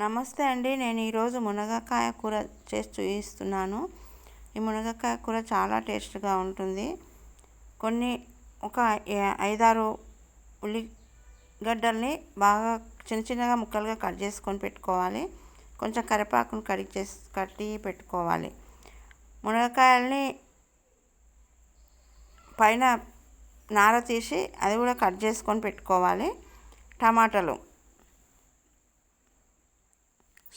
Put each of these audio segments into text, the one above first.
నమస్తే అండి. నేను ఈరోజు మునగకాయ కూర చేసి చూపిస్తున్నాను ఈ మునగకాయ కూర చాలా టేస్ట్గా ఉంటుంది. కొన్ని ఒక ఐదారు ఉల్లిగడ్డల్ని బాగా చిన్న చిన్నగా ముక్కలుగా కట్ చేసుకొని పెట్టుకోవాలి. కొంచెం కరివేపాకును కడిగి చేసి కట్టి పెట్టుకోవాలి. మునగకాయల్ని పైన నార తీసి అది కూడా కట్ చేసుకొని పెట్టుకోవాలి. టమాటాలు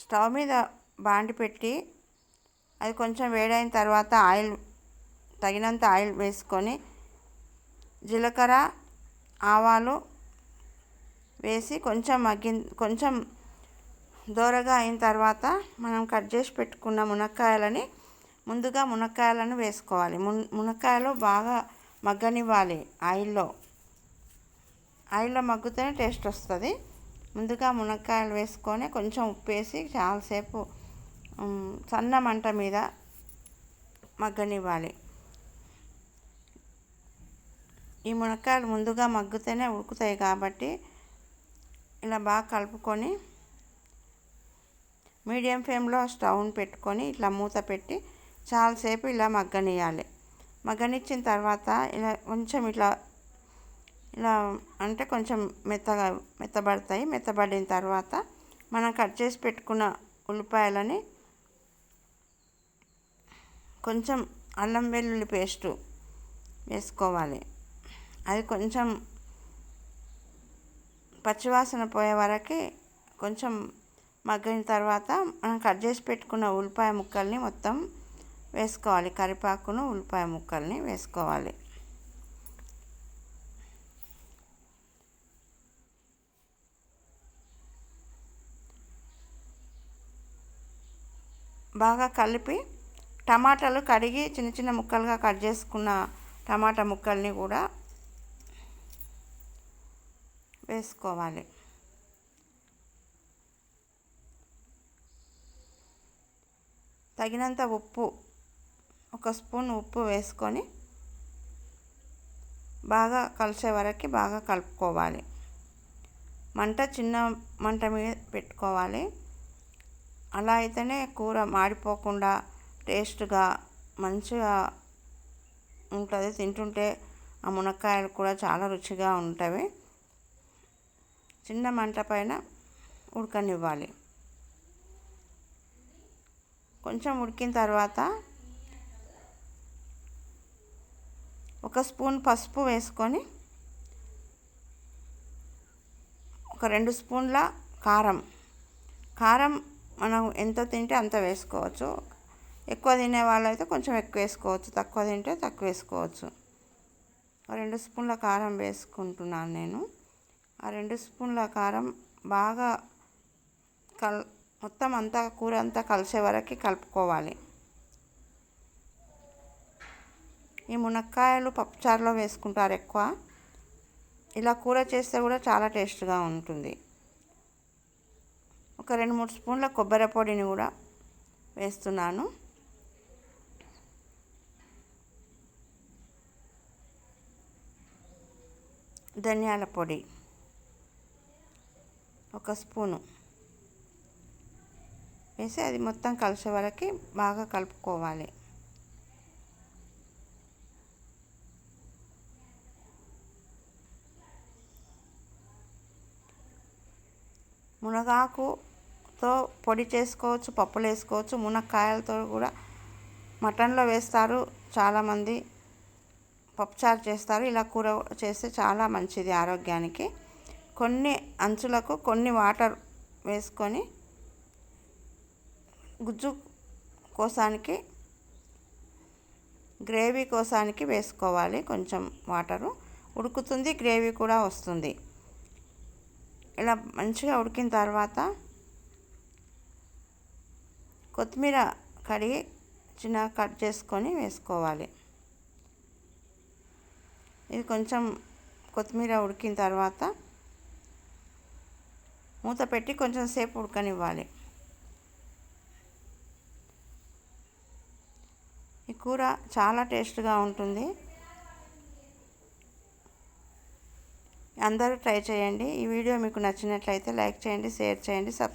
స్టవ్ మీద బాండి పెట్టి అది కొంచెం వేడైన తర్వాత ఆయిల్ తగినంత ఆయిల్ వేసుకొని జీలకర్ర ఆవాలు వేసి కొంచెం మగ్గిన కొంచెం దూరగా అయిన తర్వాత మనం కట్ చేసి పెట్టుకున్న మునక్కాయలని ముందుగా మునక్కాయలను వేసుకోవాలి. మున్ మునక్కాయలు బాగా మగ్గనివ్వాలి ఆయిల్లో. ఆయిల్లో మగ్గితేనే టేస్ట్ వస్తుంది. ముందుగా మునక్కాయలు వేసుకొని కొంచెం ఉప్పు వేసి చాలాసేపు సన్న మంట మీద మగ్గనివ్వాలి. ఈ మునక్కాయలు ముందుగా మగ్గితేనే ఉడుకుతాయి కాబట్టి ఇలా బాగా కలుపుకొని మీడియం ఫ్లేమ్లో స్టవ్ని పెట్టుకొని ఇట్లా మూత పెట్టి చాలాసేపు ఇలా మగ్గనియాలి మగ్గనిచ్చిన తర్వాత ఇలా కొంచెం ఇట్లా ఇలా అంటే కొంచెం మెత్తగా మెత్తబడతాయి. మెత్తబడిన తర్వాత మనం కట్ చేసి పెట్టుకున్న ఉల్లిపాయలని కొంచెం అల్లం వెల్లుల్లి పేస్టు వేసుకోవాలి. అది కొంచెం పచ్చివాసన పోయే వరకు కొంచెం మగ్గిన తర్వాత మనం కట్ చేసి పెట్టుకున్న ఉల్లిపాయ ముక్కల్ని మొత్తం వేసుకోవాలి. కరివేపాకును ఉల్లిపాయ ముక్కల్ని వేసుకోవాలి. బాగా కలిపి టమాటాలు కడిగి చిన్న చిన్న ముక్కలుగా కట్ చేసుకున్న టమాటా ముక్కల్ని కూడా వేసుకోవాలి. తగినంత ఉప్పు ఒక స్పూన్ ఉప్పు వేసుకొని బాగా కలిసే వరకు బాగా కలుపుకోవాలి. మంట చిన్న మంట మీద పెట్టుకోవాలి. అలా అయితేనే కూర మాడిపోకుండా టేస్ట్గా మంచిగా ఉంటుంది. తింటుంటే ఆ మునక్కాయలు కూడా చాలా రుచిగా ఉంటాయి చిన్న మంట పైన ఉడకనివ్వాలి. కొంచెం ఉడికిన తర్వాత ఒక స్పూన్ పసుపు వేసుకొని ఒక రెండు స్పూన్ల కారం. కారం మనం ఎంత తింటే అంత వేసుకోవచ్చు. ఎక్కువ తినే వాళ్ళైతే కొంచెం ఎక్కువ వేసుకోవచ్చు. తక్కువ తింటే తక్కువ వేసుకోవచ్చు. రెండు స్పూన్ల కారం వేసుకుంటున్నాను నేను. ఆ రెండు స్పూన్ల కారం బాగా కల్ మొత్తం అంతా కూర అంతా కలిసే వరకు కలుపుకోవాలి. ఈ మునక్కాయలు పప్పుచారులో వేసుకుంటారు ఎక్కువ. ఇలా కూర చేస్తే కూడా చాలా టేస్ట్గా ఉంటుంది. ఒక రెండు మూడు స్పూన్ల కొబ్బరి పొడిని కూడా వేస్తున్నాను. ధనియాల పొడి ఒక స్పూను. వేసి అది మొత్తం కలిసే వరకు బాగా కలుపుకోవాలి. మునగాకు తో పొడి చేసుకోవచ్చు పప్పులు వేసుకోవచ్చు మునక్కాయలతో కూడా మటన్లో వేస్తారు. చాలామంది పప్పుచారు చేస్తారు. ఇలా కూర చేస్తే చాలా మంచిది ఆరోగ్యానికి. కొన్ని అంచులకు కొన్ని వాటర్ వేసుకొని గుజ్జు కోసానికి గ్రేవీ కోసానికి వేసుకోవాలి కొంచెం వాటరు. ఉడుకుతుంది గ్రేవీ కూడా వస్తుంది. ఇలా మంచిగా ఉడికిన తర్వాత కొత్తిమీర కడిగి చిన్న కట్ చేసుకొని వేసుకోవాలి. ఇది కొంచెం కొత్తిమీర ఉడికిన తర్వాత మూత పెట్టి కొంచెం సేపు ఉడకనివ్వాలి. ఈ కూర చాలా టేస్ట్గా ఉంటుంది. అందరూ ట్రై చేయండి. ఈ వీడియో మీకు నచ్చినట్లయితే లైక్ చేయండి షేర్ చేయండి సబ్